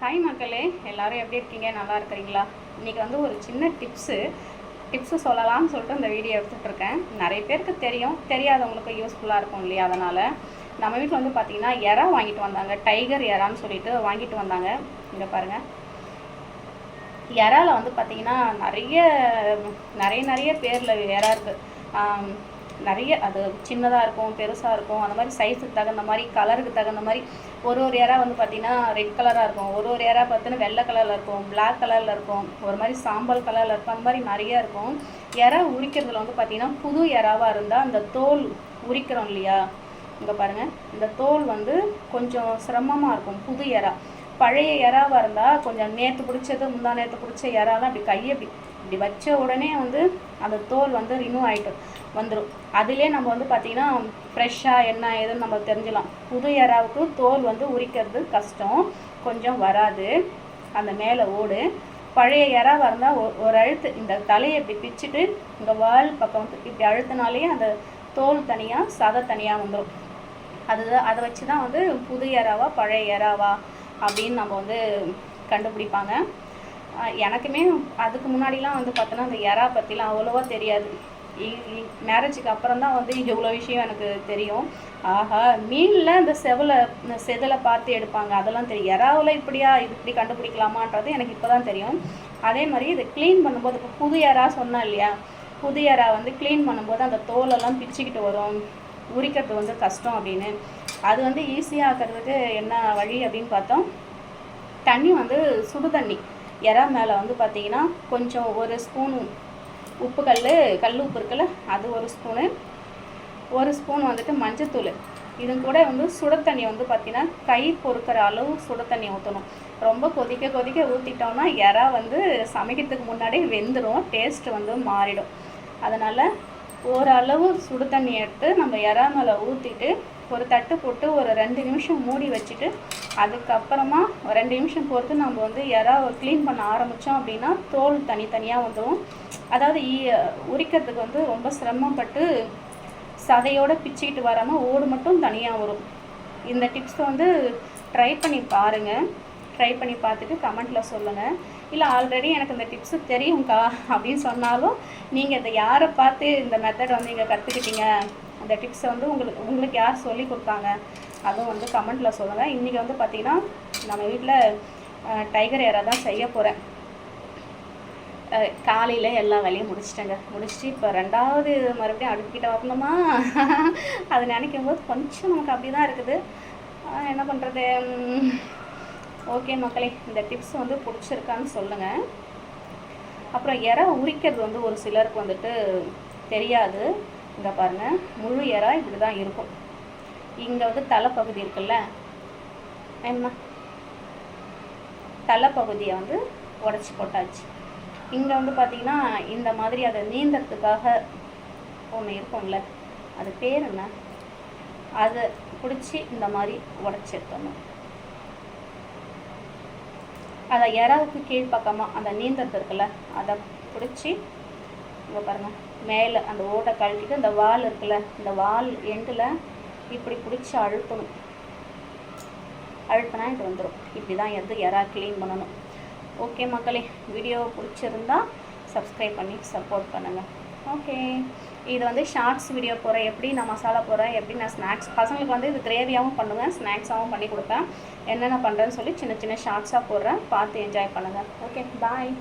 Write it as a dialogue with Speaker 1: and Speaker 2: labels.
Speaker 1: Hi மக்களே எல்லாரும் எப்படி இருக்கீங்க? நல்லா இருக்கிறீங்களா? இன்றைக்கி வந்து ஒரு சின்ன டிப்ஸு டிப்ஸு சொல்லலாம்னு சொல்லிட்டு இந்த வீடியோ எடுத்துகிட்ருக்கேன் நிறைய பேருக்கு தெரியும். தெரியாதவங்களுக்கு யூஸ்ஃபுல்லாக இருக்கும் இல்லையா? அதனால் நம்ம வீட்டில் வந்து பார்த்திங்கன்னா எறா வாங்கிட்டு வந்தாங்க. டைகர் எறான்னு சொல்லிட்டு வாங்கிட்டு வந்தாங்க. இங்கே பாருங்கள் எறாவில் வந்து பார்த்திங்கன்னா நிறைய நிறைய நிறைய பேரில் எறா இருக்குது நிறைய அது சின்னதாக இருக்கும் பெருசாக இருக்கும். அந்த மாதிரி சைஸுக்கு தகுந்த மாதிரி கலருக்கு தகுந்த மாதிரி ஒரு ஒரு இறா வந்து பார்த்திங்கன்னா ரெட் கலராக இருக்கும். ஒரு ஒரு இறா பார்த்தீங்கன்னா வெள்ளை கலரில் இருக்கும் பிளாக் கலரில் இருக்கும். ஒரு மாதிரி சாம்பல் கலரில் இருக்கும். அந்த மாதிரி நிறைய இருக்கும். இறா உரிக்கிறதுல வந்து பார்த்திங்கன்னா புது இறாவாக இருந்தால் அந்த தோல் உரிக்கிறோம் இல்லையா? இங்கே பாருங்கள் இந்த தோல் வந்து கொஞ்சம் சிரமமாக இருக்கும். புது இறா பழைய இறாவாக இருந்தால் கொஞ்சம் நேற்று பிடிச்சது முந்தா நேற்று பிடிச்ச இறாலாம் அப்படி கையை அப்படி இப்படி வச்ச உடனே வந்து அந்த தோல் வந்து ரிமூவ் ஆகிட்டு வந்துடும் அதிலே நம்ம வந்து பார்த்திங்கன்னா ஃப்ரெஷ்ஷாக என்ன ஏதுன்னு நம்ம தெரிஞ்சலாம் புது எறாவுக்கு தோல் வந்து உரிக்கிறது கஷ்டம். கொஞ்சம் வராது. அந்த மேலே ஓடு. பழைய இறாவாக இருந்தால் ஒரு அழுத்து இந்த தலையை இப்படி பிச்சுட்டு இந்த வால் பக்கம் வந்து இப்படி அழுத்தினாலே அந்த தோல் தனியாக சதை தனியாக வந்துடும் அதுதான் அதை வச்சு தான் வந்து புது இறாவா பழைய இறாவா அப்படின்னு நம்ம வந்து கண்டுபிடிப்பாங்க. எனக்குமே அதுக்கு முன்னாடிலாம் வந்து பார்த்தோன்னா அந்த எறா பற்றிலாம் அவ்வளோவா தெரியாது. மேரேஜுக்கு அப்புறம் தான் வந்து இவ்வளோ விஷயம் எனக்கு தெரியும். ஆஹா மீனில் இந்த செவலை செதலை பார்த்து எடுப்பாங்க. அதெல்லாம் தெரியும். எறாவில் இப்படியா இது இப்படி கண்டுபிடிக்கலாமான்றது எனக்கு இப்போ தான் தெரியும். அதே மாதிரி இதை க்ளீன் பண்ணும்போது இப்போ புது எறா சொன்னேன் இல்லையா? புது எறா வந்து க்ளீன் பண்ணும்போது அந்த தோலெல்லாம் பிச்சுக்கிட்டு வரும். உரிக்கிறது வந்து கஷ்டம் அப்படின்னு. அது வந்து ஈஸியாக ஆக்கிறதுக்கு என்ன வழி அப்படின்னு பார்த்தோம். தண்ணி வந்து சுடு தண்ணி. இறா மேலே வந்து பார்த்தீங்கன்னா கொஞ்சம் ஒரு ஸ்பூன் உப்பு கல் கல் உப்பு இருக்குல்ல அது ஒரு ஸ்பூனு ஒரு ஸ்பூன் வந்துட்டு மஞ்சத்தூள். இது கூட வந்து சுட தண்ணி வந்து பார்த்திங்கன்னா கை பொறுக்கிற அளவு சுட தண்ணி ஊற்றணும் ரொம்ப கொதிக்க கொதிக்க ஊற்றிட்டோம்னா இறா வந்து சமைக்கிறதுக்கு முன்னாடியே வெந்துடும் டேஸ்ட் வந்து மாறிடும். அதனால் ஓரளவு சுடு தண்ணி எடுத்து நம்ம இறா மேலே ஊற்றிட்டு ஒரு தட்டு போட்டு ஒரு ரெண்டு நிமிஷம் மூடி வச்சுட்டு அதுக்கப்புறமா ரெண்டு நிமிஷம் பொறுத்து நம்ம வந்து யாராவது க்ளீன் பண்ண ஆரம்பித்தோம் அப்படின்னா தோல் தனித்தனியாக வந்துடும் அதாவது உரிக்கிறதுக்கு வந்து ரொம்ப சிரமப்பட்டு சதையோடு பிச்சுக்கிட்டு வராமல் ஓடு மட்டும் தனியாக வரும். இந்த டிப்ஸ் வந்து ட்ரை பண்ணி பாருங்கள் ட்ரை பண்ணி பார்த்துட்டு கமெண்ட்டில் சொல்லுங்கள் இல்லை ஆல்ரெடி எனக்கு இந்த டிப்ஸு தெரியும்க்கா அப்படின்னு சொன்னாலும் நீங்கள் இதை யாரை பார்த்து இந்த மெத்தட் வந்து இங்கே கற்றுக்கிட்டீங்க அந்த டிப்ஸை வந்து உங்களுக்கு உங்களுக்கு யார் சொல்லி கொடுத்தாங்க? அதுவும் வந்து கமெண்ட்டில் சொல்லுங்கள் இன்றைக்கி வந்து பார்த்திங்கன்னா நம்ம வீட்டில் டைகர் ஏரா தான் செய்ய போகிறேன் காலையில் எல்லா வேலையும் முடிச்சிட்டேங்க. முடிச்சுட்டு இப்போ ரெண்டாவது மறுபடியும் அடுப்பிக்கிட்ட வரணுமா? அதை நினைக்கும் போது கொஞ்சம் நமக்கு அப்படி தான் இருக்குது என்ன பண்ணுறது ஓகே மக்களே இந்த டிப்ஸ் வந்து பிடிச்சிருக்கான்னு சொல்லுங்கள் அப்புறம் இற உரிக்கிறது வந்து ஒரு சிலருக்கு வந்துட்டு தெரியாது. இங்கே பாருங்கள் முழு இறா இப்படி தான் இருக்கும். இங்கே வந்து தலைப்பகுதி இருக்குல்ல என்ன? தலைப்பகுதியை வந்து உடச்சி போட்டாச்சு. இங்கே வந்து பார்த்திங்கன்னா இந்த மாதிரி அதை நீந்தறதுக்காக ஒன்று இருக்கும்ல அது பேர் என்ன? அதை பிடிச்சி இந்த மாதிரி உடச்சி எடுத்தணும் அதை இறாவுக்கு கீழ்ப்பக்கமாக அந்த நீந்தறது இருக்குல்ல அதை பிடிச்சி இங்கே பாருங்கள் மேலே அந்த ஓட்டை கழட்டிட்டு இந்த வால் இருக்குல்ல இந்த வால் எண்டில் இப்படி பிடிச்சி அழுத்தணும். அழுத்தினா இது வந்துடும் இப்படி தான் எது இறா க்ளீன் பண்ணணும். ஓகே மக்களே வீடியோ பிடிச்சிருந்தா சப்ஸ்கிரைப் பண்ணி சப்போர்ட் பண்ணுங்கள் ஓகே இது வந்து ஷார்ட்ஸ் வீடியோ போகிறேன் எப்படி நான் மசாலா போகிறேன் எப்படி நான் ஸ்நாக்ஸ் பசங்களுக்கு வந்து இது கிரேவியாகவும் பண்ணுவேன் ஸ்நாக்ஸாகவும் பண்ணி கொடுப்பேன். என்னென்ன பண்ணுறேன்னு சொல்லி சின்ன சின்ன ஷார்ட்ஸாக போடுறேன். பார்த்து என்ஜாய் பண்ணுங்கள் ஓகே பாய்